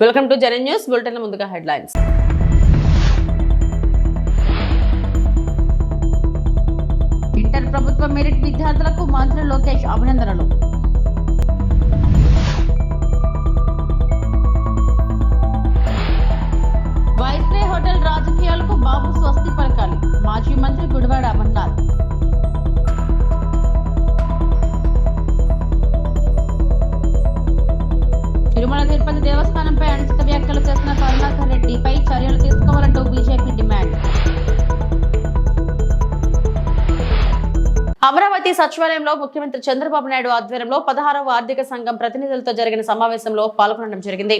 Welcome to Janan news bulletin ముందుగా headlines. Inter ప్రభుత్వ merit విద్యార్థులకు మంత్రి లోకేష్ అభినందనలు. వైస్రే హోటల్ రాజకీయాలకు బాబు స్వస్తి పలకాలి. మాజీ మంత్రి గుడివాడ అమర్నాథ్. తిరుమల తిరుపతి దేవస్థానంపై అనుచిత వ్యాఖ్యలు చేసిన కరుణాకర్ రెడ్డిపై చర్యలు తీసుకోవాలంటూ బీజేపీ డిమాండ్. అమరావతి సచివాలయంలో ముఖ్యమంత్రి చంద్రబాబు నాయుడు ఆధ్వర్యంలో పదహారవ ఆర్థిక సంఘం ప్రతినిధులతో జరిగిన సమావేశంలో పాల్గొనడం జరిగింది.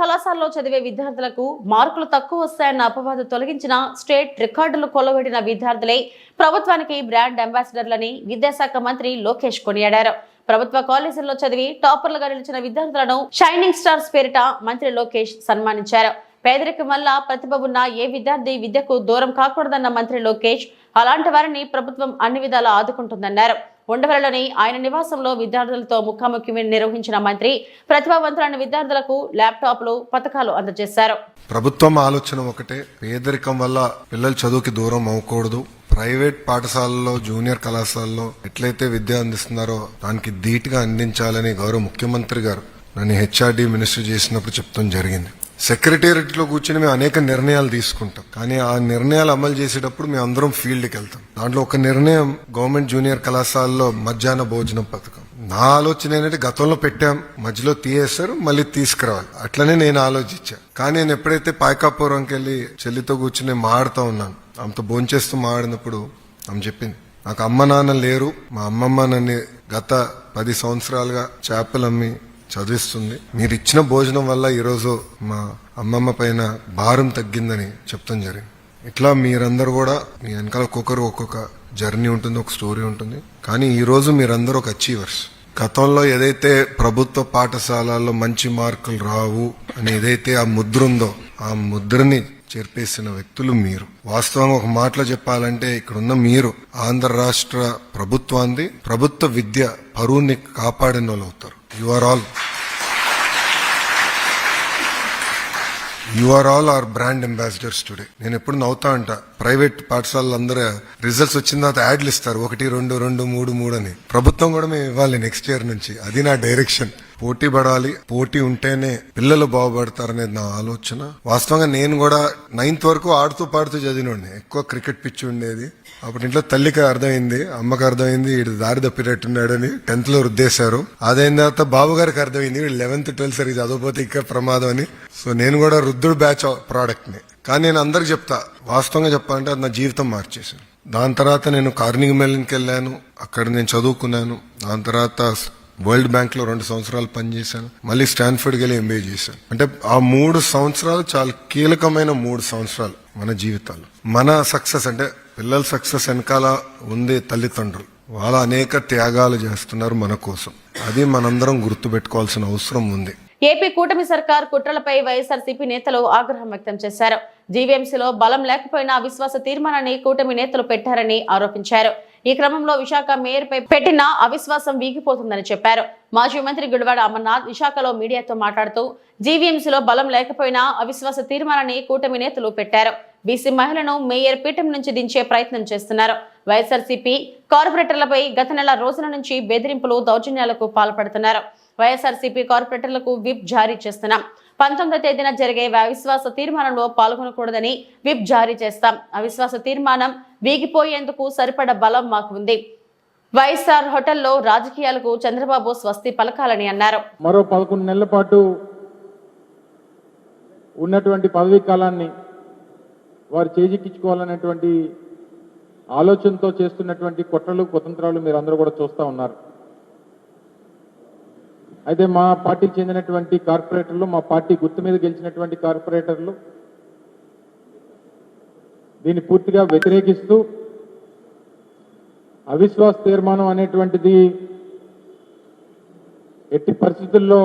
కళాశాలలో చదివే విద్యార్థులకు మార్కులు తక్కువ వస్తాయన్న అపవాదు తొలగించిన స్టేట్ రికార్డులు కొలవడిన విద్యార్థులే ప్రభుత్వానికి బ్రాండ్ అంబాసిడర్లని విద్యాశాఖ మంత్రి లోకేష్ కొనియాడారు. ప్రభుత్వ కాలేజీల్లో చదివి టాపర్లుగా నిలిచిన విద్యార్థులను షైనింగ్ స్టార్స్ పేరిట మంత్రి లోకేష్ సన్మానించారు. పేదరికం వల్ల ప్రతిభ ఉన్న ఏ విద్యార్థి విద్యకు దూరం కాకూడదన్న మంత్రి లోకేష్ అలాంటి వారిని ప్రభుత్వం అన్ని విధాలా ఆదుకుంటుందన్నారు. ఉండవలలోని ఆయన నివాసంలో విద్యార్థులతో ముఖాముఖి నిర్వహించిన మంత్రి ప్రతిభావంతులైన విద్యార్థులకు ల్యాప్టాప్లు పథకాలు అందజేశారు. ప్రభుత్వం ఆలోచన ఒకటే పేదరికం వల్ల పిల్లలు చదువుకి దూరం అవ్వకూడదు. ప్రైవేట్ పాఠశాలల్లో జూనియర్ కళాశాలలో ఎట్లయితే విద్య అందిస్తున్నారో దానికి ధీటుగా అందించాలని గౌరవ ముఖ్యమంత్రి గారు నన్ను హెచ్ఆర్డి మినిస్టర్ చేసినప్పుడు చెప్తాం జరిగింది. సెక్రటేరియట్లో కూర్చొని మేము అనేక నిర్ణయాలు తీసుకుంటాం. కానీ ఆ నిర్ణయాలు అమలు చేసేటప్పుడు మేము అందరం ఫీల్డ్కి వెళ్తాం. దాంట్లో ఒక నిర్ణయం గవర్నమెంట్ జూనియర్ కళాశాలలో మధ్యాహ్న భోజనం పథకం. నా ఆలోచన ఏంటంటే గతంలో పెట్టాం మధ్యలో తీయేస్తారు మళ్ళీ తీసుకురావాలి. అట్లనే నేను ఆలోచించాను కానీ నేను ఎప్పుడైతే పాయకాపురంకి వెళ్ళి చెల్లితో కూర్చుని మాడుతూ ఉన్నాను ఆమెతో భోంచేస్తూ మాడినప్పుడు ఆమె చెప్పింది నాకు అమ్మ నాన్న లేరు. మా అమ్మమ్మ నన్ను గత పది సంవత్సరాలుగా చేపలు అమ్మి చదివిస్తుంది. మీరు ఇచ్చిన భోజనం వల్ల ఈరోజు మా అమ్మమ్మ పైన భారం తగ్గిందని చెప్తాం జరిగింది. ఇట్లా మీరందరూ కూడా మీ వెనకాల ఒక్కొక్కరు ఒక్కొక్క జర్నీ ఉంటుంది ఒక స్టోరీ ఉంటుంది. కానీ ఈరోజు మీరందరూ ఒక అచీవర్స్. గతంలో ఏదైతే ప్రభుత్వ పాఠశాలల్లో మంచి మార్కులు రావు అని ఏదైతే ఆ ముద్ర ఉందో ఆ ముద్రని చేర్పేసిన వ్యక్తులు మీరు. వాస్తవంగా ఒక మాటలో చెప్పాలంటే ఇక్కడున్న మీరు ఆంధ్ర రాష్ట్ర ప్రభుత్వాన్ని ప్రభుత్వ విద్య పరువుని కాపాడిన వాళ్ళు అవుతారు. You are all you are all our brand ambassadors today నేను ఎప్పుడు నవ్వుతా అంట ప్రైవేట్ పాఠశాలలు అందరూ రిజల్ట్స్ వచ్చిన తర్వాత యాడ్లు ఇస్తారు. ఒకటి రెండు రెండు మూడు మూడు అని. ప్రభుత్వం కూడా మేము ఇవ్వాలి నెక్స్ట్ ఇయర్ నుంచి. అది నా డైరెక్షన్ పోటీ పడాలి పోటీ ఉంటేనే పిల్లలు బాగుపడతారనేది నా ఆలోచన. వాస్తవంగా నేను కూడా నైన్త్ వరకు ఆడుతూ పాడుతూ చదివినండి ఎక్కువ క్రికెట్ పిచ్చి ఉండేది. అప్పుడు ఇంట్లో తల్లికి అర్థమైంది అమ్మకి అర్థమైంది వీడు దారి తప్పినట్టున్నాడని టెన్త్లో రుద్దేశారు. అదైన తర్వాత బాబు గారికి అర్థమైంది వీడు లెవెన్త్ ట్వెల్త్ సరిగ్గా చదవకపోతే ఇంకా ప్రమాదం అని. సో నేను కూడా వృద్ధుడు బ్యాచ్ ప్రోడక్ట్ని. కానీ నేను అందరికి చెప్తా వాస్తవంగా చెప్పాలంటే అది నా జీవితం మార్చేసాను దాని తర్వాత నేను కార్నింగ్ మెలిన్కి వెళ్ళాను అక్కడ నేను చదువుకున్నాను. దాని తర్వాత వరల్డ్ బ్యాంక్లో రెండు సంవత్సరాలు పనిచేశాను. మళ్ళీ స్టాన్ఫర్డ్ వెళ్ళి ఎంబీఏ చేశాను. అంటే ఆ మూడు సంవత్సరాలు చాలా కీలకమైన మూడు సంవత్సరాలు మన జీవితాలు. మన సక్సెస్ అంటే పిల్లల సక్సెస్ వెనకాల ఉంది తల్లిదండ్రులు. వాళ్ళ అనేక త్యాగాలు చేస్తున్నారు మన కోసం. అది మనందరం గుర్తుపెట్టుకోవాల్సిన అవసరం ఉంది. ఏపీ కూటమి సర్కార్ కుట్రలపై వైఎస్ఆర్సీపీ నేతలు ఆగ్రహం వ్యక్తం చేశారు. జీవీఎంసీలో బలం లేకపోయినా అవిశ్వాస తీర్మానాన్ని కూటమి నేతలు పెట్టారని ఆరోపించారు. ఈ క్రమంలో విశాఖ మేయర్పై పెట్టిన అవిశ్వాసం వీగిపోతుందని చెప్పారు. మాజీ మంత్రి గుడివాడ అమర్నాథ్ విశాఖలో మీడియాతో మాట్లాడుతూ జీవీఎంసీలో బలం లేకపోయినా అవిశ్వాస తీర్మానాన్ని కూటమి నేతలు పెట్టారు. బీసీ మహిళను మేయర్ పీఠం నుంచి దించే ప్రయత్నం చేస్తున్నారు. వైఎస్ఆర్సీపీ కార్పొరేటర్లపై గత నెల రోజుల నుంచి బెదిరింపులు దౌర్జన్యాలకు పాల్పడుతున్నారు. వైఎస్ఆర్సీపీ కార్పొరేటర్లకు విప్ జారీ చేస్తున్నాం. పంతొమ్మిదో తేదీన జరిగే అవిశ్వాస తీర్మానంలో పాల్గొనకూడదని విప్ జారీ చేస్తాం. అవిశ్వాస తీర్మానం వీగిపోయేందుకు సరిపడ బలం మాకు ఉంది వైఎస్ఆర్ హోటల్లో రాజకీయాలకు చంద్రబాబు స్వస్తి పలకాలని అన్నారు. మరో పదకొండు నెలల పాటు ఉన్నటువంటి పదవీ కాలాన్ని వారు చేజిక్కించుకోవాలనేటువంటి ఆలోచనతో చేస్తున్నటువంటి కుట్రలు కుతంత్రాలు మీరు అందరూ కూడా చూస్తూ ఉన్నారు. అయితే మా పార్టీకి చెందినటువంటి కార్పొరేటర్లు మా పార్టీ గుర్తు మీద గెలిచినటువంటి కార్పొరేటర్లు దీన్ని పూర్తిగా వ్యతిరేకిస్తూ అవిశ్వాస తీర్మానం అనేటువంటిది ఎట్టి పరిస్థితుల్లో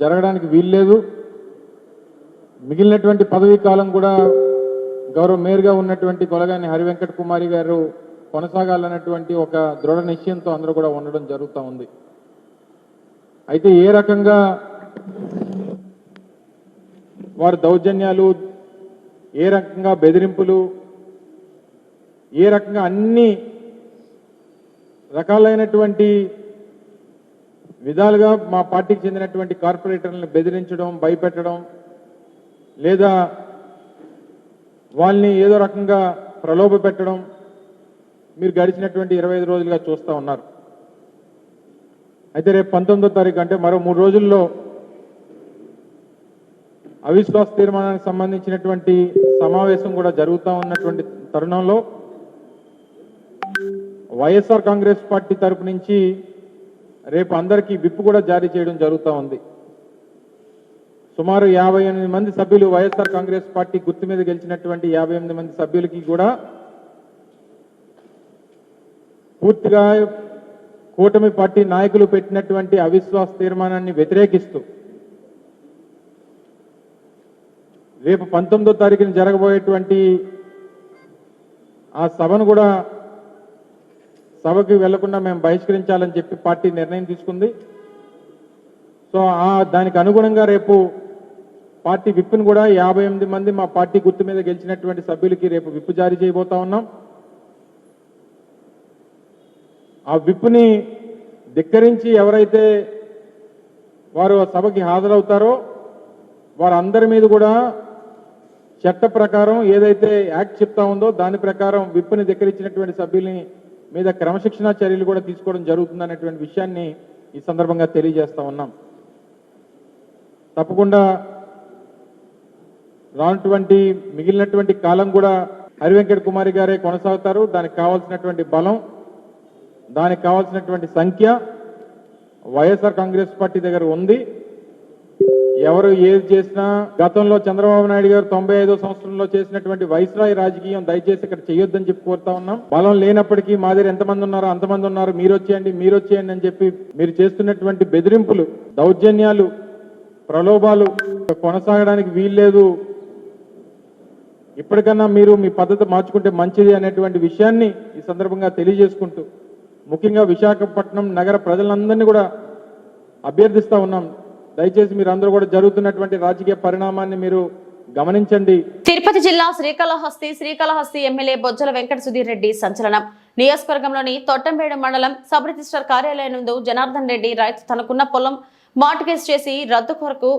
జరగడానికి వీల్లేదు. మిగిలినటువంటి పదవీ కాలం కూడా గౌరవ మేయర్గా ఉన్నటువంటి కొలగాని హరివెంకట కుమారి గారు కొనసాగాలన్నటువంటి ఒక దృఢ నిశ్చయంతో అందరూ కూడా ఉండడం జరుగుతూ ఉంది. అయితే ఏ రకంగా వారి దౌర్జన్యాలు ఏ రకంగా బెదిరింపులు ఏ రకంగా అన్ని రకాలైనటువంటి విధాలుగా మా పార్టీకి చెందినటువంటి కార్పొరేటర్లను బెదిరించడం భయపెట్టడం లేదా వాళ్ళని ఏదో రకంగా ప్రలోభ పెట్టడం మీరు గడిచినటువంటి ఇరవై ఐదు రోజులుగా చూస్తూ ఉన్నారు. అయితే రేపు పంతొమ్మిదో తారీఖు అంటే మరో మూడు రోజుల్లో అవిశ్వాస తీర్మానానికి సంబంధించినటువంటి సమావేశం కూడా జరుగుతూ ఉన్నటువంటి తరుణంలో వైఎస్ఆర్ కాంగ్రెస్ పార్టీ తరపు నుంచి రేపు అందరికీ విప్ కూడా జారీ చేయడం జరుగుతూ ఉంది. సుమారు యాభై ఎనిమిది మంది సభ్యులు వైఎస్ఆర్ కాంగ్రెస్ పార్టీ గుర్తు మీద గెలిచినటువంటి యాభై ఎనిమిది మంది సభ్యులకి కూడా పూర్తిగా కూటమి పార్టీ నాయకులు పెట్టినటువంటి అవిశ్వాస తీర్మానాన్ని వ్యతిరేకిస్తూ రేపు పంతొమ్మిదో తారీఖున జరగబోయేటువంటి ఆ సభను కూడా సభకి వెళ్ళకుండా మేము బహిష్కరించాలని చెప్పి పార్టీ నిర్ణయం తీసుకుంది. సో ఆ దానికి అనుగుణంగా రేపు పార్టీ విప్పును కూడా యాభై ఎనిమిది మంది మా పార్టీ గుర్తు మీద గెలిచినటువంటి సభ్యులకి రేపు విప్పు జారీ చేయబోతా ఉన్నాం. ఆ విప్పుని ధిక్కరించి ఎవరైతే వారు ఆ సభకి హాజరవుతారో వారందరి మీద కూడా చట్ట ప్రకారం ఏదైతే యాక్ట్ చెప్తా ఉందో దాని ప్రకారం విప్పుని ధిక్కరించినటువంటి సభ్యుల్ని మీద క్రమశిక్షణా చర్యలు కూడా తీసుకోవడం జరుగుతుందనేటువంటి విషయాన్ని ఈ సందర్భంగా తెలియజేస్తా ఉన్నాం. తప్పకుండా రానటువంటి మిగిలినటువంటి కాలం కూడా హరివెంకట కుమారి గారే కొనసాగుతారు. దానికి కావాల్సినటువంటి బలం దానికి కావాల్సినటువంటి సంఖ్య వైఎస్ఆర్ కాంగ్రెస్ పార్టీ దగ్గర ఉంది. ఎవరు ఏది చేసినా గతంలో చంద్రబాబు నాయుడు గారు తొంభై ఐదో సంవత్సరంలో చేసినటువంటి వైస్రాయ్ రాజకీయం దయచేసి ఇక్కడ చేయొద్దని చెప్పి కోరుతా ఉన్నాం. బలం లేనప్పటికీ మా దగ్గర ఎంతమంది ఉన్నారో అంతమంది ఉన్నారు. మీరు వచ్చేయండి మీరు వచ్చేయండి అని చెప్పి మీరు చేస్తున్నటువంటి బెదిరింపులు దౌర్జన్యాలు ప్రలోభాలు కొనసాగడానికి వీల్లేదు. ఇప్పటికన్నా మీరు మీ పద్ధతి మార్చుకుంటే మంచిది అనేటువంటి విషయాన్ని ఈ సందర్భంగా తెలియజేసుకుంటూ ముఖ్యంగా విశాఖపట్నం నగర ప్రజలందరినీ కూడా అభ్యర్థిస్తా ఉన్నాం. దయచేసి మీరు అందరూ కూడా జరుగుతున్నటువంటి రాజకీయ పరిణామాన్ని మీరు గమనించండి. తిరుపతి జిల్లా శ్రీకాళహస్తి శ్రీకాళహస్తి ఎమ్మెల్యే బొజ్జల వెంకట సుధీర్ రెడ్డి సంచలనం. నియోజకవర్గంలోని తొట్టంబేడు మండలం సబ్ రిజిస్టర్ కార్యాలయం నందు జనార్దన్ రెడ్డి రైతు తనకున్న పొలం మార్టిగేజ్ చేసి రద్దు కొరకు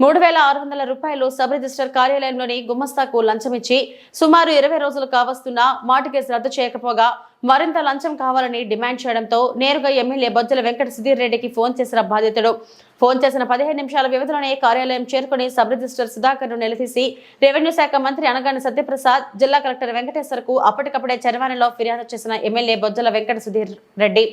మూడు వేల ఆరు వందల రూపాయలు సబ్ రిజిస్టర్ కార్యాలయంలోని గుమస్తాకు లంచం ఇచ్చి సుమారు ఇరవై రోజులు కావస్తున్న మార్టిగేజ్ రద్దు చేయకపోగా మరింత లంచం కావాలని డిమాండ్ చేయడంతో నేరుగా ఎమ్మెల్యే బొజ్జల వెంకట సుధీర్ రెడ్డికి ఫోన్ చేసిన బాధితుడు. ఫోన్ చేసిన పదిహేను నిమిషాల వ్యవధిలోనే కార్యాలయం చేరుకుని సబ్ రిజిస్టర్ సుధాకర్ను నిలదీసి రెవెన్యూ శాఖ మంత్రి అనగాని సత్యప్రసాద్ జిల్లా కలెక్టర్ వెంకటేశ్వర్కు అప్పటికప్పుడే చరవాణిలో ఫిర్యాదు చేసిన ఎమ్మెల్యే బొజ్జల వెంకట సుధీర్ రెడ్డి.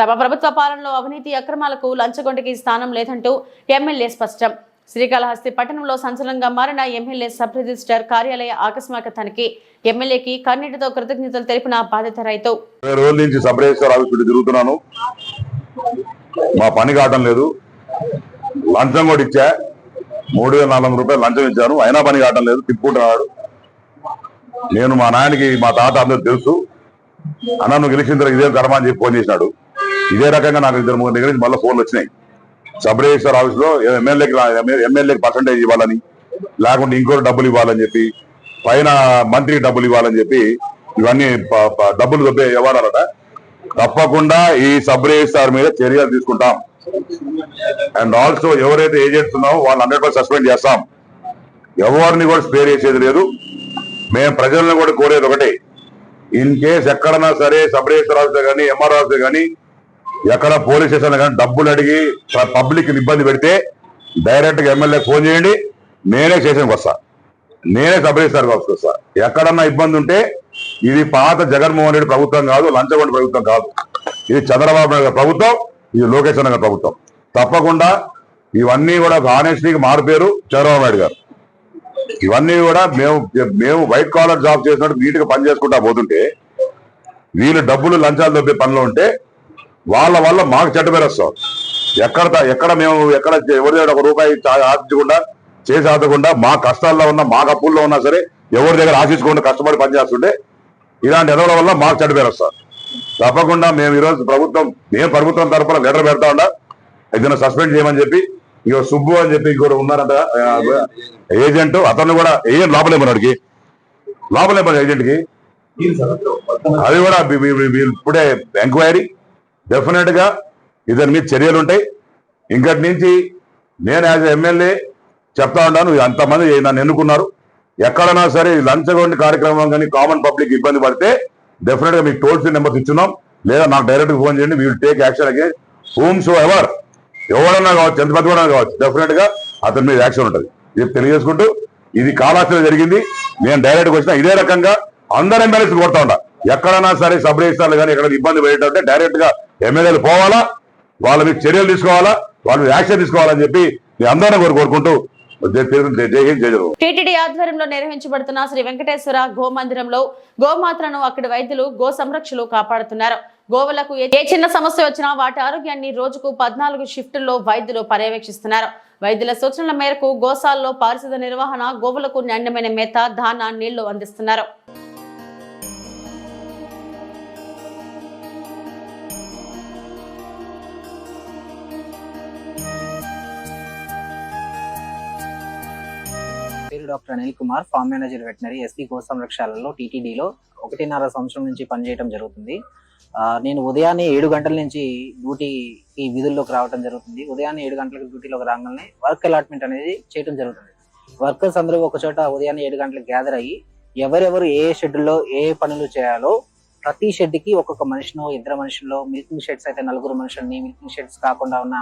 తమ ప్రభుత్వ పాలనలో అవినీతి అక్రమాలకు లంచగొండకి స్థానం లేదంటూ ఎమ్మెల్యే స్పష్టం. శ్రీకాళహస్తి పట్టణంలో సంచలనంగా మారిన ఎమ్మెల్యే సబ్ రిజిస్టర్ కార్యాలయ ఆకస్మిక తనిఖీ ఎమ్మెల్యేకి కన్నీటితో కృతజ్ఞతలు తెలిపిన బాధిత రైతు. రోజుల నుంచి సబ్ రిజిస్టర్ ఆఫీస్ తిరుగుతున్నాను. మా పని కావడం లేదు. లంచం కూడా ఇచ్చా. మూడు వేల నాలుగు వందల రూపాయలు లంచం ఇచ్చాను అయినా పని కావడం లేదు. తిప్పుకుంటున్నాడు. నేను మా నాయనకి మా తాత అందరూ తెలుసు. అన్న నువ్వు గెలిచిన తర్వాత ఇదే ధర్మ అని చెప్పి ఫోన్ చేసినాడు. ఇదే రకంగా నాకు ఇద్దరు ముగ్గురు దగ్గర నుంచి మళ్ళీ ఫోన్లు వచ్చినాయి. సబ్రేశ్వర్ ఆఫీస్లో ఎమ్మెల్యేకి ఎమ్మెల్యేకి పర్సంటేజ్ ఇవ్వాలని లేకుంటే ఇంకోటి డబ్బులు ఇవ్వాలని చెప్పి పైన మంత్రికి డబ్బులు ఇవ్వాలని చెప్పి ఇవన్నీ డబ్బులు దొబ్బే వ్యవహారాలట. తప్పకుండా ఈ సబ్ రిజిస్టార్ మీద చర్యలు తీసుకుంటాం. అండ్ ఆల్సో ఎవరైతే ఏజెంట్స్ ఉన్నామో వాళ్ళు హండ్రెడ్ సస్పెండ్ చేస్తాం. ఎవరిని కూడా స్పేర్ చేసేది లేదు. మేము ప్రజలను కూడా కోరేది ఒకటే. ఇన్ కేస్ ఎక్కడన్నా సరే సబ్ ఆఫీసర్ కానీ ఎంఆర్ ఆఫీసర్ కానీ ఎక్కడ పోలీస్ స్టేషన్ కానీ డబ్బులు అడిగి పబ్లిక్ ఇబ్బంది పెడితే డైరెక్ట్గా ఎమ్మెల్యే ఫోన్ చేయండి. నేనే స్టేషన్కి వస్తా. నేనే సబ్ రిజిస్టర్ ఆఫీస్కి వస్తా. ఎక్కడన్నా ఇబ్బంది ఉంటే ఇది పాత జగన్మోహన్ రెడ్డి ప్రభుత్వం కాదు లంచగొండ ప్రభుత్వం కాదు. ఇది చంద్రబాబు నాయుడు ప్రభుత్వం. ఇది లోకేష్ అన్న ప్రభుత్వం. తప్పకుండా ఇవన్నీ కూడా ఆనెస్టీకి మారిపోయారు చంద్రబాబు నాయుడు గారు. ఇవన్నీ కూడా మేము మేము వైట్ కాలర్ జాబ్ చేసినట్టు నీట్గా పని చేసుకుంటా పోతుంటే వీళ్ళు డబ్బులు లంచాలు దొబ్బే పనిలో ఉంటే వాళ్ళ వల్ల మాకు చెడ్డ పేరు ఎక్కడ ఎక్కడ మేము ఎక్కడ ఎవరి దగ్గర ఒక రూపాయి ఆశించకుండా చేసి ఆదకుండా మా కష్టాల్లో ఉన్న మా అప్పుల్లో ఉన్నా సరే ఎవరి దగ్గర ఆశించకుండా కష్టపడి పనిచేస్తుంటే ఇలాంటి ఎదవల వల్ల మాకు చెడ్డ పేరు వస్తారు తప్పకుండా మేము ఈరోజు ప్రభుత్వం మేము ప్రభుత్వం తరఫున లెటర్ పెడతా ఉండా ఇతను సస్పెండ్ చేయమని చెప్పి ఇక సుబ్బు అని చెప్పి ఇంకోటి ఉన్నారంట ఏజెంట్ అతను కూడా ఏజెంట్ లోపలేమన్నాడికి లోపలేమని ఏజెంట్కి. అది కూడా ఇప్పుడే ఎంక్వైరీ డెఫినెట్గా ఇతని మీద చర్యలు ఉంటాయి. ఇంకటి నుంచి నేను యాజ్ ఎమ్మెల్యే చెప్తా ఉన్నాను అంతమంది నన్ను ఎన్నుకున్నారు. ఎక్కడైనా సరే లంచగొండి కార్యక్రమం కానీ కామన్ పబ్లిక్ ఇబ్బంది పడితే డెఫినెట్గా మీకు టోల్ ఫ్రీ నెంబర్స్ ఇచ్చున్నాం. లేదా నాకు డైరెక్ట్ ఫోన్ చేయండి. వీ విల్ టేక్ యాక్షన్ అగే హోమ్ షో ఎవర్ ఎవడన్నా కావచ్చు ఎంత పెద్ద కావచ్చు డెఫినెట్గా అతని మీద యాక్షన్ ఉంటుంది. ఇది తెలియజేసుకుంటూ ఇది కాలాస్తిలో జరిగింది. నేను డైరెక్ట్ వచ్చిన ఇదే రకంగా అందరు ఎమ్మెల్యేస్ కొడతా ఉండా ఎక్కడైనా సరే సబ్ రిజిస్టార్లు కానీ ఎక్కడ ఇబ్బంది పడేటంటే డైరెక్ట్గా ఎమ్మెల్యేలు పోవాలా వాళ్ళ మీద చర్యలు తీసుకోవాలా వాళ్ళ యాక్షన్ తీసుకోవాలని చెప్పి మీ అందరిని కోరుకుంటూ టీటీడీ ఆధ్వర్యంలో నిర్వహించబడుతున్న శ్రీ వెంకటేశ్వర గోమందిరంలో గోమాతలను అక్కడి వైద్యులు గో సంరక్షలు కాపాడుతున్నారు. గోవులకు ఏ చిన్న సమస్య వచ్చినా వాటి ఆరోగ్యాన్ని రోజుకు పద్నాలుగు షిఫ్టుల్లో వైద్యులు పర్యవేక్షిస్తున్నారు. వైద్యుల సూచనల మేరకు గోశాల్లో పారిశుద్ధ నిర్వహణ గోవులకు నాణ్యమైన మేత దాన నీళ్ళు అందిస్తున్నారు. Doctor Anil Kumar farm manager veterinary SP go సంరక్షాలలో టీటీడీలో ఒకటిన్నర సంవత్సరం నుంచి పనిచేయడం జరుగుతుంది. నేను ఉదయాన్నే ఏడు గంటల నుంచి డ్యూటీకి విధుల్లోకి రావడం జరుగుతుంది. ఉదయాన్నే ఏడు గంటలకు డ్యూటీలోకి రాగానే వర్క్ అలాట్మెంట్ అనేది చేయడం జరుగుతుంది. వర్కర్స్ అందరూ ఒక చోట ఉదయాన్నే ఏడు గంటలకు గ్యాదర్ అయ్యి ఎవరెవరు ఏ షెడ్యూల్లో ఏ పనులు చేయాలో ప్రతి షెడ్కి ఒక్కొక్క మనిషినో ఇద్దరు మనుషుల్లో మిల్కింగ్ షెడ్స్ అయితే నలుగురు మనుషుల్ని మిల్కింగ్ షెడ్స్ కాకుండా ఉన్న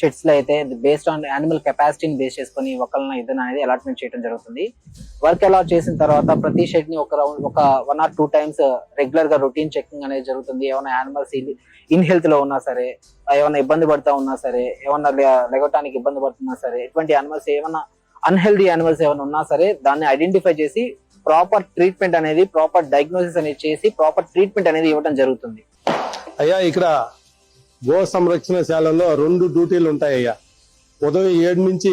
షెడ్స్లో అయితే బేస్డ్ ఆన్ యానిమల్ కెపాసిటీని బేస్ చేసుకొని ఒకళ్ళని ఇద్దరు అనేది అలాట్మెంట్ చేయడం జరుగుతుంది. వర్క్ అలాట్ చేసిన తర్వాత ప్రతి షెడ్ని ఒక రౌండ్ ఒక వన్ ఆర్ టూ టైమ్స్ రెగ్యులర్గా రొటీన్ చెకింగ్ అనేది జరుగుతుంది. ఏమైనా యానిమల్స్ ఇన్ హెల్త్లో ఉన్నా సరే ఏమైనా ఇబ్బంది పడతా ఉన్నా సరే ఏమన్నా లెగటానికి ఇబ్బంది పడుతున్నా సరే ఇటువంటి యానిమల్స్ ఏమైనా అన్హెల్దీ యానిమల్స్ ఏమైనా ఉన్నా సరే దాన్ని ఐడెంటిఫై చేసి ప్రాపర్ ట్రీట్మెంట్ అనేది ప్రాపర్ డయాగ్నోసిస్ అనేది చేసి ప్రాపర్ ట్రీట్మెంట్ అనేది ఇవ్వడం జరుగుతుంది. అయ్యా ఇక్కడ గో సంరక్షణశాలలో రెండు డ్యూటీలు ఉంటాయి ఉదయం ఏడు నుంచి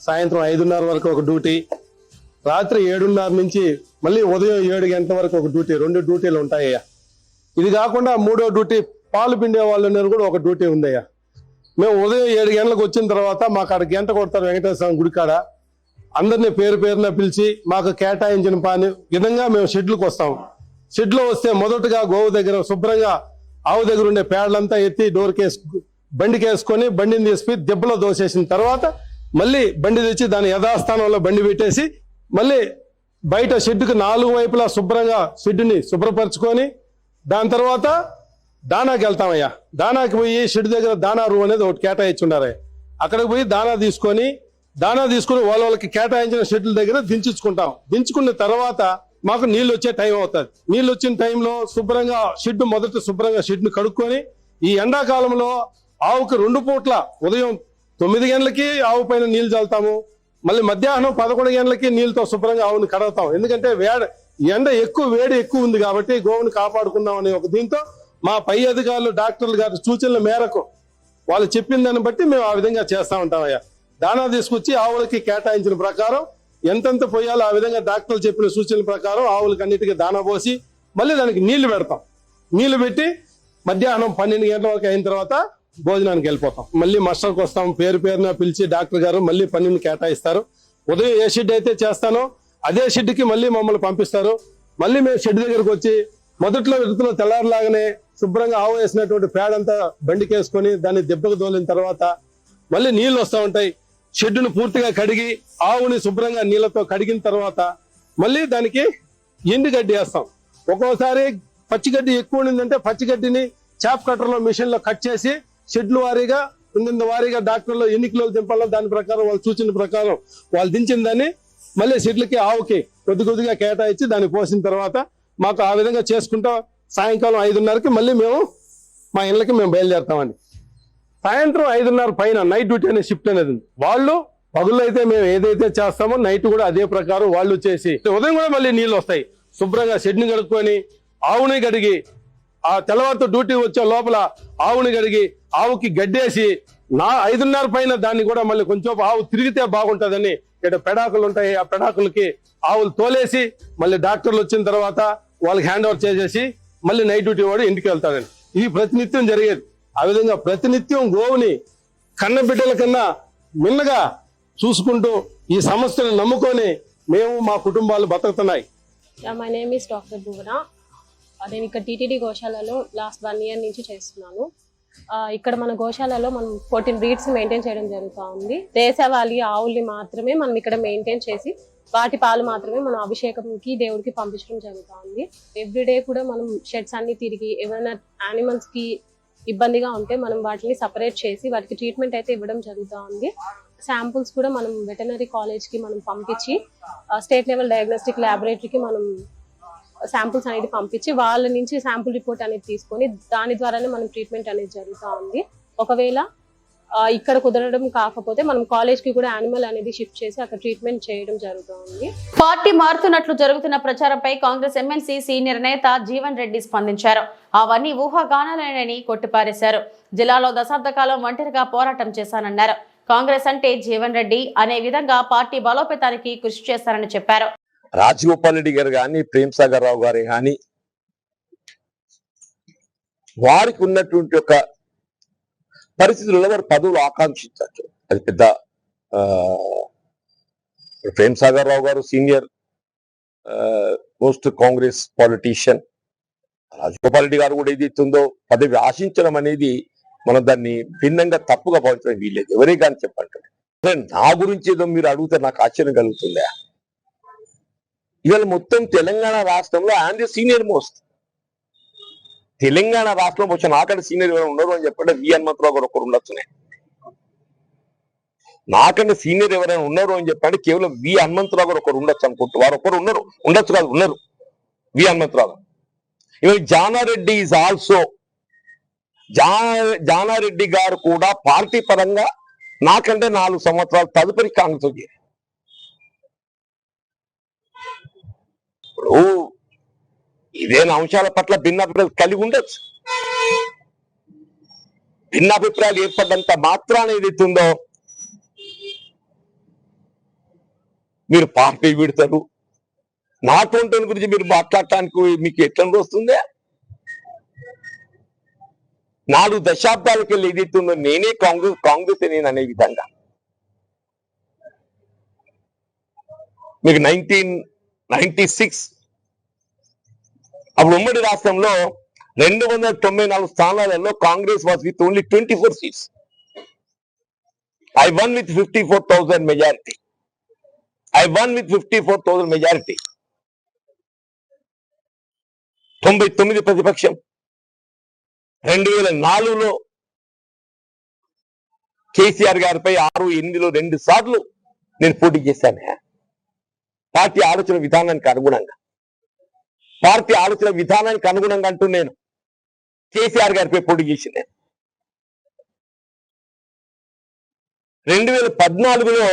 సాయంత్రం ఐదున్నర వరకు ఒక డ్యూటీ రాత్రి ఏడున్నర నుంచి మళ్ళీ ఉదయం ఏడు గంటల వరకు ఒక డ్యూటీ రెండు డ్యూటీలు ఉంటాయ్యా. ఇది కాకుండా మూడో డ్యూటీ పాలు పిండే వాళ్ళు కూడా ఒక డ్యూటీ ఉందయ్యా. మేము ఉదయం ఏడు గంటలకు వచ్చిన తర్వాత మాకు అక్కడ గంట కొడతారు వెంకటేశ్వర స్వామి గుడికాడ అందరినీ పేరు పేరున పిలిచి మాకు కేటాయించిన పని విధంగా మేము షెడ్లకు వస్తాం. షెడ్లో వస్తే మొదటగా గోవు దగ్గర శుభ్రంగా ఆవు దగ్గర ఉండే పేడలంతా ఎత్తి డోర్ కేసు బండికి వేసుకొని బండిని తీసుకుని దెబ్బలో దోసేసిన తర్వాత మళ్ళీ బండి తెచ్చి దాని యథాస్థానంలో బండి పెట్టేసి మళ్ళీ బయట షెడ్డుకు నాలుగు వైపులా శుభ్రంగా షెడ్డుని శుభ్రపరచుకొని దాని తర్వాత దానాకి వెళ్తామయ్యా. దానాకి పోయి షెడ్ దగ్గర దానా రూ అనేది ఒకటి కేటాయించి ఉండారు అక్కడికి పోయి దానా తీసుకొని దానా తీసుకుని వాళ్ళ వాళ్ళకి కేటాయించిన షెడ్ల దగ్గర దించుకుంటాం. దించుకున్న తర్వాత మాకు నీళ్ళు వచ్చే టైం అవుతుంది. నీళ్ళు వచ్చిన టైంలో శుభ్రంగా షెడ్ మొదట శుభ్రంగా షెడ్ను కడుక్కొని ఈ ఎండాకాలంలో ఆవుకి రెండు పూట్ల ఉదయం తొమ్మిది గంటలకి ఆవు పైన నీళ్ళు చల్లుతాము. మళ్ళీ మధ్యాహ్నం పదకొండు గంటలకి నీళ్ళతో శుభ్రంగా ఆవుని కడతాం. ఎందుకంటే వేడ ఎండ ఎక్కువ వేడి ఎక్కువ ఉంది కాబట్టి గోవుని కాపాడుకుందాం అనే ఒక దీంతో మా పై అధికారులు డాక్టర్లు గారి సూచనల మేరకు వాళ్ళు చెప్పిన దాన్ని బట్టి మేము ఆ విధంగా చేస్తా ఉంటామయ్యా. దానా తీసుకొచ్చి ఆవులకి కేటాయించిన ప్రకారం ఎంతెంత పోయాలో ఆ విధంగా డాక్టర్లు చెప్పిన సూచనల ప్రకారం ఆవులకి అన్నిటికీ దాన పోసి మళ్ళీ దానికి నీళ్ళు పెడతాం. నీళ్ళు పెట్టి మధ్యాహ్నం పన్నెండు గంటల వరకు అయిన తర్వాత భోజనానికి వెళ్ళిపోతాం. మళ్ళీ మస్టర్కి వస్తాం. పేరు పేరున పిలిచి డాక్టర్ గారు మళ్ళీ పన్నెండు కేటాయిస్తారు. ఉదయం ఏ షెడ్ అయితే చేస్తానో అదే షెడ్కి మళ్ళీ మమ్మల్ని పంపిస్తారు. మళ్ళీ మేము షెడ్ దగ్గరకు వచ్చి మొదట్లో విడుతున్న తెల్లారిలాగానే శుభ్రంగా ఆవు వేసినటువంటి పేడంతా బండికేసుకొని దాన్ని దెబ్బకు తోలిన తర్వాత మళ్ళీ నీళ్ళు వస్తూ ఉంటాయి. షెడ్డును పూర్తిగా కడిగి ఆవుని శుభ్రంగా నీళ్ళతో కడిగిన తర్వాత మళ్ళీ దానికి ఎండు గడ్డి వేస్తాం. ఒక్కోసారి పచ్చిగడ్డి ఎక్కువ ఉండిందంటే పచ్చిగడ్డిని చాప్ కట్టర్లో మిషన్లో కట్ చేసి షెడ్లు వారీగా ఇంత వారీగా డాక్టర్లు ఎన్ని కిలోలు దింపాలో దాని ప్రకారం వాళ్ళు సూచన ప్రకారం వాళ్ళు దించిన దాన్ని మళ్ళీ షెడ్లకి ఆవుకి కొద్ది కొద్దిగా కేటాయించి దాన్ని పోసిన తర్వాత మాకు ఆ విధంగా చేసుకుంటా సాయంకాలం ఐదున్నరకి మళ్ళీ మేము మా ఇళ్ళకి మేము బయలుదేరుతామండి. సాయంత్రం ఐదున్నర పైన నైట్ డ్యూటీ అనే షిఫ్ట్ అనేది వాళ్ళు పగులు అయితే మేము ఏదైతే చేస్తామో నైట్ కూడా అదే ప్రకారం వాళ్ళు చేసి ఉదయం కూడా మళ్ళీ నీళ్ళు వస్తాయి. శుభ్రంగా షెడ్ని కడుక్కొని ఆవుని కడిగి ఆ తెల్లవారితో డ్యూటీ వచ్చే లోపల ఆవుని కడిగి ఆవుకి గడ్డేసి నా ఐదున్నర పైన దాన్ని కూడా మళ్ళీ కొంచెం ఆవు తిరిగితే బాగుంటుందని ఇక్కడ పెడాకులు ఉంటాయి. ఆ పెడాకులకి ఆవులు తోలేసి మళ్ళీ డాక్టర్లు వచ్చిన తర్వాత వాళ్ళకి హ్యాండ్ ఓవర్ చేసేసి మళ్ళీ నైట్ డ్యూటీ వాడు ఇంటికి వెళ్తాడని. ఇది ప్రతినిత్యం జరిగేది. ఆ విధంగా ప్రతినిత్యం గోవుని కన్న బిడ్డల కన్నా మిన్నగా చూసుకుంటూ ఈ సమస్యను నమ్ముకొని మేము మా కుటుంబాలు బతుకుతున్నాయి. మై నేమ్ డాక్టర్ భువన నేను ఇక్కడ టీటీడీ గోశాలలో లాస్ట్ వన్ ఇయర్ నుంచి చేస్తున్నాను. Uh, ఇక్కడ మన గోశాలలో మనం ఫోర్టీన్ బ్రీడ్స్ మెయింటైన్ చేయడం జరుగుతూ ఉంది దేశవాళీ ఆవుల్ని మాత్రమే మనం ఇక్కడ మెయింటైన్ చేసి వాటి పాలు మాత్రమే మనం అభిషేకంకి దేవుడికి పంపించడం జరుగుతూ ఉంది ఎవ్రీడే కూడా మనం షెడ్స్ అన్ని తిరిగి ఏమైనా యానిమల్స్కి ఇబ్బందిగా ఉంటే మనం వాటిని సపరేట్ చేసి వాటికి ట్రీట్మెంట్ అయితే ఇవ్వడం జరుగుతూ ఉంది. శాంపుల్స్ కూడా మనం వెటనరీ కాలేజ్కి మనం పంపించి స్టేట్ లెవెల్ డయాగ్నోస్టిక్ ల్యాబొరేటరీకి మనం శాంపుల్స్ అనేది పంపించి వాళ్ళ నుంచి శాంపుల్ రిపోర్ట్ అనేది తీసుకొని దాని ద్వారానే మనం ట్రీట్మెంట్ అనేది జరుగుతూ ఉంది. ఒకవేళ ఇక్కడ కుదరడం కాకపోతే మనం కాలేజ్కి కూడా యానిమల్ అనేది షిఫ్ట్ చేసి అక్కడ ట్రీట్మెంట్ చేయడం జరుగుతూ ఉంది పార్టీ మారుతున్నట్లు జరుగుతున్న ప్రచారంపై కాంగ్రెస్ ఎమ్మెల్సీ సీనియర్ నేత జీవన్ రెడ్డి స్పందించారు. అవన్నీ ఊహాగానాలేనని కొట్టిపారేశారు. జిల్లాలో దశాబ్ద కాలం ఒంటరిగా పోరాటం చేశానన్నారు. కాంగ్రెస్ అంటే జీవన్ రెడ్డి అనే విధంగా పార్టీ బలోపేతానికి కృషి చేస్తారని చెప్పారు. రాజగోపాల్ రెడ్డి గారు కానీ ప్రేమ్ సాగర్ రావు గారు కానీ వారికి ఉన్నటువంటి ఒక పరిస్థితుల్లో వారు పదవులు ఆకాంక్షించచ్చు అది పెద్ద Prem Sagar Rao garu senior most Congress politician Rajagopal Reddy garu కూడా ఏది పదవి ఆశించడం అనేది మనం దాన్ని భిన్నంగా తప్పుగా భావించడం వీల్లేదు. ఎవరే కానీ చెప్పంటారు నా గురించి ఏదో మీరు అడిగితే నాకు ఆశ్చర్యం కలుగుతుందా? ఇవాళ మొత్తం తెలంగాణ రాష్ట్రంలో ఆయన సీనియర్ మోస్ట్. తెలంగాణ రాష్ట్రంలో వచ్చిన నాకంటే సీనియర్ ఎవరైనా ఉన్నారు అని చెప్పంటే వి హనుమంతరావు గారు ఒకరు ఉండొచ్చునే నాకంటే సీనియర్ ఎవరైనా ఉన్నారు అని చెప్పండి కేవలం వి హనుమంతరావు గారు ఒకరు ఉండొచ్చు అనుకుంటూ. వారు ఒకరు ఉన్నారు. ఉండొచ్చు కాదు ఉన్నారు. వి హనుమంతరావు గారు ఇవాళ జానారెడ్డి ఈజ్ ఆల్సో జా జానారెడ్డి గారు కూడా పార్టీ పరంగా నాకంటే నాలుగు సంవత్సరాలు తదుపరి కాంగ్రెస్ వచ్చారు ఇప్పుడు ఇదేనా అంశాల పట్ల భిన్నాభిప్రాయాలు కలిగి ఉండొచ్చు? భిన్నాభిప్రాయాలు ఏర్పడ్డంత మాత్రాన ఏదైతుందో మీరు పార్టీ విడతారు నాటువంటి గురించి మీరు మాట్లాడటానికి మీకు ఎట్లా వస్తుందే? నాలుగు దశాబ్దాలకి వెళ్ళి ఏదైతుందో నేనే కాంగ్రెస్ కాంగ్రెస్ నేను అనే విధంగా. మీకు నైన్టీన్ నైన్టీ సిక్స్ అప్పుడు ఉమ్మడి రాష్ట్రంలో రెండు వందల తొంభై నాలుగు స్థానాలలో Congress was with only twenty four seats I won with fifty four thousand majority I won with fifty four thousand majority తొంభై తొమ్మిది ప్రతిపక్షం. రెండు వేల నాలుగులో కేసీఆర్ గారిపై ఆరు ఎనిమిదిలో రెండు సార్లు నేను పోటీ చేశాను. పార్టీ ఆలోచన విధానానికి అనుగుణంగా. పార్టీ ఆలోచన విధానానికి అనుగుణంగా అంటూ నేను కేసీఆర్ గారిపై పోటీ చేసి నేను. రెండు వేల పద్నాలుగులో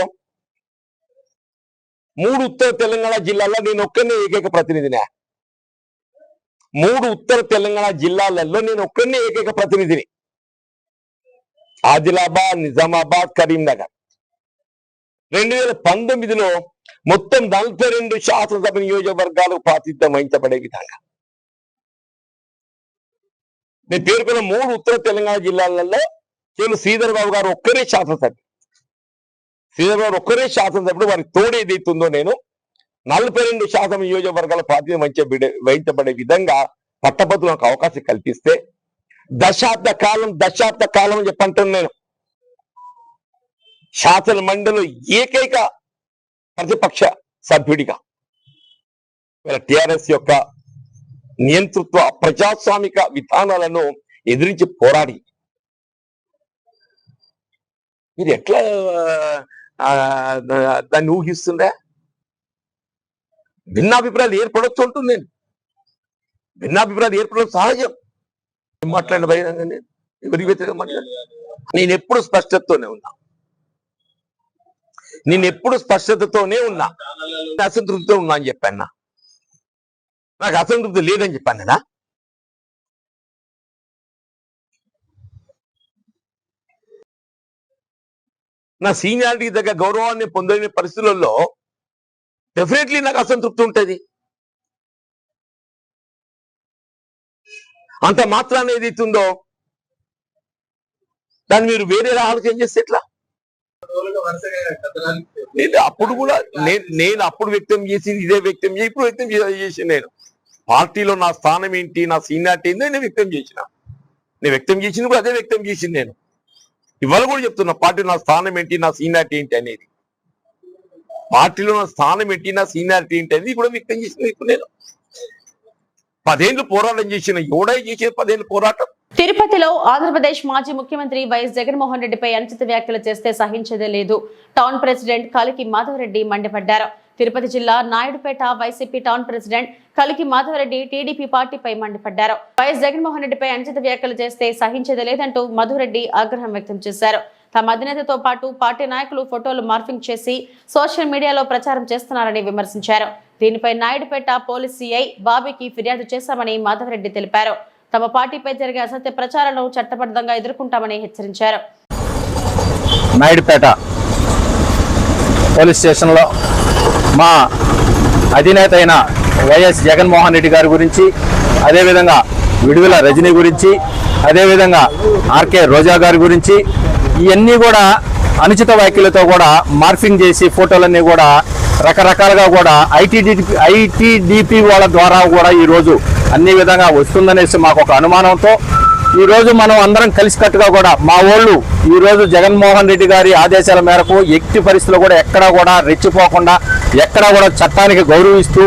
మూడు ఉత్తర తెలంగాణ జిల్లాల్లో నేను ఒక్కనే ఏకైక ప్రతినిధినే. మూడు ఉత్తర తెలంగాణ జిల్లాలలో నేను ఒక్కనే ఏకైక ప్రతినిధిని. ఆదిలాబాద్ నిజామాబాద్ కరీంనగర్. రెండు వేల పంతొమ్మిదిలో మొత్తం నలభై రెండు శాసనసభ నియోజకవర్గాలకు ప్రాతిధ్యం వహించబడే విధంగా. నేను పేర్కొన్న మూడు ఉత్తర తెలంగాణ జిల్లాలలో కేవలం శ్రీధర్ బాబు గారు ఒక్కరే శాసనసభ్యుడు శ్రీధర్ బాబు ఒక్కరే శాసనసభ్యుడు వారికి తోడు ఏదైతుందో నేను నలభై రెండు శాతం నియోజకవర్గాల ప్రాతినిధ్యం వహించబడే వహించబడే విధంగా పట్టభద్రులకు అవకాశం కల్పిస్తే దశాబ్ద కాలం దశాబ్ద కాలం అని చెప్పంటున్నాను నేను. శాసన మండలి ఏకైక ప్రతిపక్ష సభ్యుడిగా. టిఆర్ఎస్ యొక్క నియంతృత్వ ప్రజాస్వామిక విధానాలను ఎదిరించి పోరాడి. మీరు ఎట్లా దాన్ని ఊహిస్తుండే భిన్నాభిప్రాయాలు ఏర్పడొచ్చు ఉంటుంది నేను. భిన్నాభిప్రాయాలు ఏర్పడడం సహజం. మాట్లాడిన భయంగా నేను? ఎవరికి వ్యతిరేకంగా మాట్లాడి నేను ఎప్పుడు స్పష్టతతోనే ఉన్నా. నేను ఎప్పుడు స్పష్టతతోనే ఉన్నా. అసంతృప్తితో ఉన్నా అని చెప్పాను నాకు అసంతృప్తి లేదని చెప్పాను కదా. నా సీనియారిటీ దగ్గర గౌరవాన్ని పొందలేని పరిస్థితులలో డెఫినెట్లీ నాకు అసంతృప్తి ఉంటుంది. అంత మాత్రాన్ని ఏదైతుందో దాన్ని మీరు వేరే ఆలోచన చేస్తే ఎట్లా? నేను అప్పుడు కూడా నేను నేను అప్పుడు వ్యక్తం చేసింది ఇదే వ్యక్తం చేసి ఇప్పుడు వ్యక్తం చేసి చేసిన నేను. పార్టీలో నా స్థానం ఏంటి నా సీనియారిటీ ఏందో నేను వ్యక్తం చేసిన. నేను వ్యక్తం చేసింది కూడా అదే వ్యక్తం చేసింది నేను. ఇవాళ కూడా చెప్తున్నా పార్టీ నా స్థానం ఏంటి నా సీనియారిటీ ఏంటి అనేది. పార్టీలో నా స్థానం ఏంటి నా సీనియారిటీ ఏంటి అనేది కూడా వ్యక్తం చేసిన ఇప్పుడు నేను. పదేళ్ళు పోరాటం చేసిన ఎవడై చేసిన పదేళ్ళు పోరాటం? తిరుపతిలో ఆంధ్రప్రదేశ్ మాజీ ముఖ్యమంత్రి వైఎస్ జగన్మోహన్ రెడ్డిపై అనుచిత వ్యాఖ్యలు చేస్తే సహించేదే లేదు. టౌన్ ప్రెసిడెంట్ కలికి మాధవరెడ్డి మండిపడ్డారు. తిరుపతి జిల్లా నాయుడుపేట వైసీపీ టౌన్ ప్రెసిడెంట్ కలికి మాధవరెడ్డి టీడీపీ పార్టీపై మండిపడ్డారు. వైఎస్ జగన్మోహన్ రెడ్డిపై అనుచిత వ్యాఖ్యలు చేస్తే సహించేదే లేదంటూ మధురెడ్డి ఆగ్రహం వ్యక్తం చేశారు. తమ అధినేతతో పాటు పార్టీ నాయకులు ఫోటోలు మార్ఫింగ్ చేసి సోషల్ మీడియాలో ప్రచారం చేస్తున్నారని విమర్శించారు. దీనిపై నాయుడుపేట పోలీస్ సిఐ బాబీకి ఫిర్యాదు చేశామని మాధవరెడ్డి తెలిపారు. తమ పార్టీపై జరిగే అసత్య ప్రచారాలను చట్టబద్ధంగా ఎదుర్కొంటామని హెచ్చరించారు. నాయుడుపేట పోలీస్ స్టేషన్లో మా అధినేత అయిన వైఎస్ జగన్మోహన్ రెడ్డి గారి గురించి అదేవిధంగా విడుదల రజనీ గురించి అదేవిధంగా ఆర్కే రోజా గారి గురించి ఇవన్నీ కూడా అనుచిత వ్యాఖ్యలతో కూడా మార్ఫింగ్ చేసి ఫోటోలన్నీ కూడా రకరకాలుగా కూడా ఐటీడీపీ ఐటీడీపీ వాళ్ళ ద్వారా కూడా ఈరోజు అన్ని విధంగా వస్తుందనేసి మాకు ఒక అనుమానంతో ఈరోజు మనం అందరం కలిసికట్టుగా కూడా మా వాళ్ళు ఈ రోజు జగన్మోహన్ రెడ్డి గారి ఆదేశాల మేరకు ఎట్టి పరిస్థితులు కూడా ఎక్కడా కూడా రెచ్చిపోకుండా ఎక్కడా కూడా చట్టానికి గౌరవిస్తూ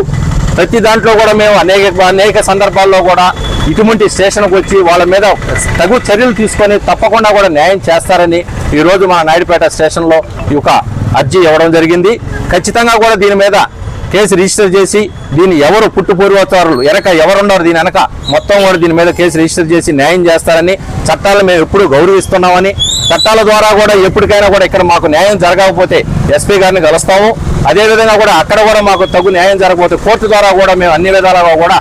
ప్రతి దాంట్లో కూడా మేము అనేక అనేక సందర్భాల్లో కూడా ఇటువంటి స్టేషన్కి వచ్చి వాళ్ళ మీద తగు చర్యలు తీసుకొని తప్పకుండా కూడా న్యాయం చేస్తారని ఈరోజు మా నాయుడుపేట స్టేషన్లో ఈ యొక్క అర్జీ ఇవ్వడం జరిగింది. ఖచ్చితంగా కూడా దీని మీద కేసు రిజిస్టర్ చేసి దీన్ని ఎవరు పుట్టు వెనక ఎవరున్నారు దీని వెనక మొత్తం కూడా దీని మీద కేసు రిజిస్టర్ చేసి న్యాయం చేస్తారని చట్టాలను మేము ఎప్పుడు గౌరవిస్తున్నామని చట్టాల ద్వారా కూడా ఎప్పటికైనా కూడా ఇక్కడ మాకు న్యాయం జరగకపోతే ఎస్పీ గారిని కలుస్తాము. అదేవిధంగా కూడా అక్కడ కూడా మాకు తగు న్యాయం జరగకపోతే కోర్టు ద్వారా కూడా మేము అన్ని విధాలుగా కూడా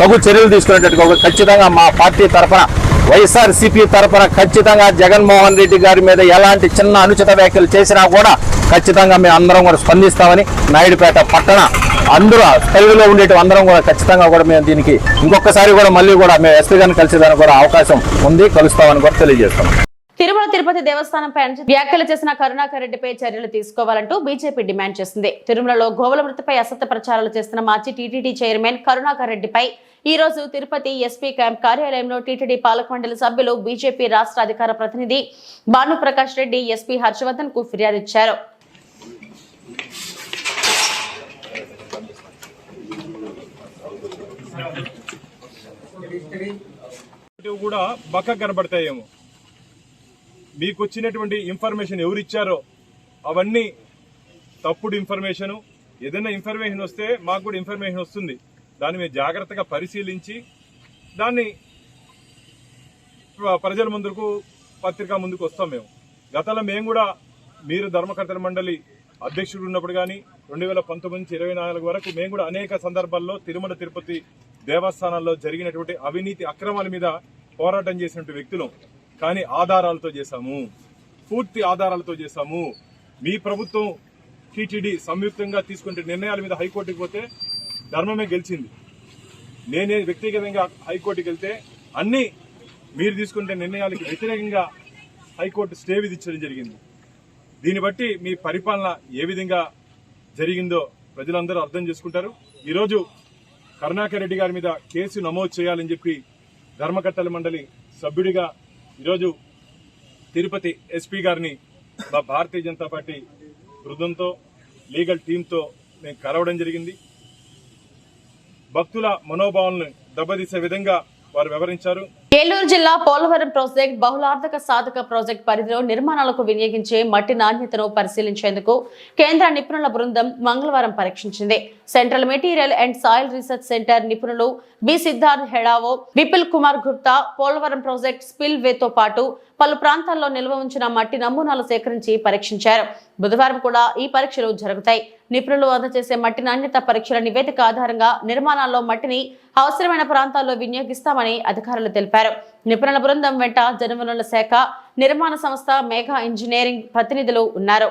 తగు చర్యలు తీసుకునేటట్టుగా ఖచ్చితంగా మా పార్టీ తరఫున వైఎస్ఆర్ సిపి తరఫున ఖచ్చితంగా జగన్మోహన్ రెడ్డి గారి మీద ఎలాంటి చిన్న అనుచిత వ్యాఖ్యలు చేసినా కూడా ఖచ్చితంగా మేము అందరం కూడా స్పందిస్తామని నాయుడుపేట పట్టణ అందరూ తెలుగులో ఉండేటి అందరం కూడా ఖచ్చితంగా కూడా మేము దీనికి ఇంకొకసారి కూడా మళ్ళీ కూడా మేము ఎస్పీ గారిని కలిసేదానికి కూడా అవకాశం ఉంది. కలుస్తామని కూడా తెలియజేస్తాం. తిరుమల తిరుపతి దేవస్థానంపై వ్యాఖ్యలు చేసిన కరుణాకర్ రెడ్డిపై చర్యలు తీసుకోవాలంటూ బీజేపీ డిమాండ్ చేసింది. తిరుమలలో గోవుల మృతిపై అసత్య ప్రచారాలు చేస్తున్న మాజీ టీటీడీ చైర్మన్ కరుణాకర్ రెడ్డిపై ఈ రోజు తిరుపతి ఎస్పీ క్యాంప్ కార్యాలయంలో టీటీడీ పాలకమండలి సభ్యులు బీజేపీ రాష్ట్ర అధికార ప్రతినిధి భానుప్రకాష్ రెడ్డి ఎస్పీ హర్షవర్ధన్కు ఫిర్యాదు ఇచ్చారు. కూడా బక్క కనబడతాయేమో. మీకు వచ్చినటువంటి ఇన్ఫర్మేషన్ ఎవరు ఇచ్చారో అవన్నీ తప్పుడు ఇన్ఫర్మేషన్ ఏదైనా ఇన్ఫర్మేషన్ వస్తే మాకు కూడా ఇన్ఫర్మేషన్ వస్తుంది. దాన్ని మేము జాగ్రత్తగా పరిశీలించి దాన్ని ప్రజల ముందుకు పత్రికా ముందుకు వస్తాం మేము. గతంలో మేము కూడా మీరు ధర్మకర్తల మండలి అధ్యక్షుడు ఉన్నప్పుడు కానీ రెండు వేల పంతొమ్మిది నుంచి ఇరవై నాలుగు వరకు మేము కూడా అనేక సందర్భాల్లో తిరుమల తిరుపతి దేవస్థానాల్లో జరిగినటువంటి అవినీతి అక్రమాల మీద పోరాటం చేసినటువంటి వ్యక్తులు. కానీ ఆధారాలతో చేశాము. పూర్తి ఆధారాలతో చేశాము. మీ ప్రభుత్వం టీటీడీ సంయుక్తంగా తీసుకునే నిర్ణయాల మీద హైకోర్టుకి పోతే ధర్మమే గెలిచింది. నేనే వ్యక్తిగతంగా హైకోర్టుకి వెళ్తే అన్ని మీరు తీసుకుంటే నిర్ణయాలకు వ్యతిరేకంగా హైకోర్టు స్టే విధించడం జరిగింది. దీన్ని బట్టి మీ పరిపాలన ఏ విధంగా జరిగిందో ప్రజలందరూ అర్థం చేసుకుంటారు. ఈరోజు కరుణాకర్ రెడ్డి గారి మీద కేసు నమోదు చేయాలని చెప్పి ధర్మకర్తల మండలి సభ్యుడిగా ఈరోజు తిరుపతి ఎస్పీ గారిని మా భారతీయ జనతా పార్టీ బృందంతో లీగల్ టీంతో మేము కలవడం జరిగింది. భక్తుల మనోభావాలను దెబ్బతీసే విధంగా వారు వివరించారు ఏలూరు జిల్లా పోలవరం ప్రాజెక్ట్ బహుళార్థక సాధక ప్రాజెక్ట్ పరిధిలో నిర్మాణాలకు వినియోగించే మట్టి నాణ్యతను పరిశీలించేందుకు కేంద్ర నిపుణుల బృందం మంగళవారం పరీక్షించింది. Central material and soil research centre నిపుణులు B Siddharth Hedao Vipul Kumar Gupta Polavaram project spill వేతో పాటు పలు ప్రాంతాల్లో నిల్వ ఉంచిన మట్టి నమూనాలు సేకరించి పరీక్షించారు. బుధవారం కూడా ఈ పరీక్షలు జరుగుతాయి. నిపుణులు అందజేసే మట్టి నాణ్యత పరీక్షల నివేదిక ఆధారంగా నిర్మాణాల్లో మట్టిని అవసరమైన ప్రాంతాల్లో వినియోగిస్తామని అధికారులు తెలిపారు. నిపుణుల బృందం వెంట జనవనరుల శాఖ నిర్మాణ సంస్థ మేఘా ఇంజనీరింగ్ ప్రతినిధులు ఉన్నారు.